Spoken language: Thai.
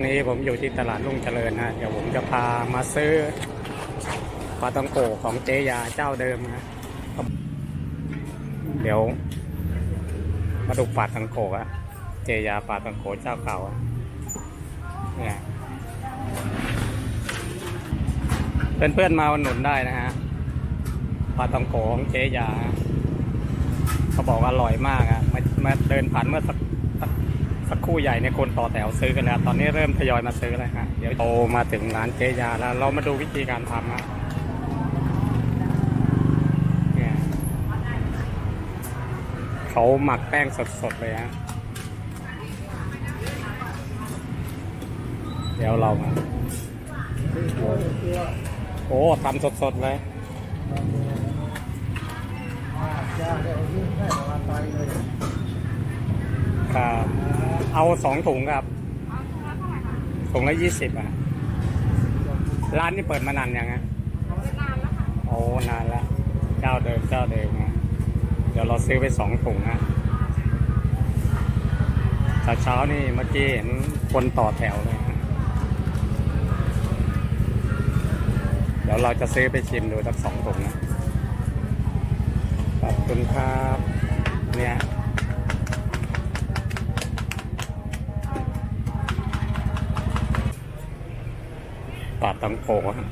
นี้ผมอยู่ที่ตลาดรุ่งเจริญนะเดี๋ยวผมจะพามาซื้อปลาตังโกของเจยาเจ้าเดิมนะเดี๋ยวมาดูปลาตังโกอะเจยาปลาตังโกเจ้าเก่าเนี่ยเพื่อนๆมาอุดหนุนได้นะฮะปลาตังโกของเจยา เขาบอกอร่อยมากอะมามาเดินผ่านเมื่อสัก สักครู่ใหญ่ในคนต่อแถวซื้อกันแล้ว ตอนนี้เริ่มทยอยมาซื้อแล้วฮะเดี๋ยวโตมาถึงร้านเจยาแล้ว เรามาดูวิธีการทำนะเนี่ยเขาหมักแป้งสดๆเลยฮะเดี๋ยวเรามาโอ้ทำสดๆเลยครับ เอาสองถุงครับถุงละยี่สิบอะ ร้านนี้เปิดมานานยังไงโอ้นานแล้วเจ้าเดิมเจ้าเดิมนะเดี๋ยวเราซื้อไปสองถุงนะแต่เช้านี่เมื่อกี้เห็นคนต่อแถวเลยนะเดี๋ยวเราจะซื้อไปชิมดูสักสองถุงนะขอบคุณครับเนี่ย ปลาตังโกฮะ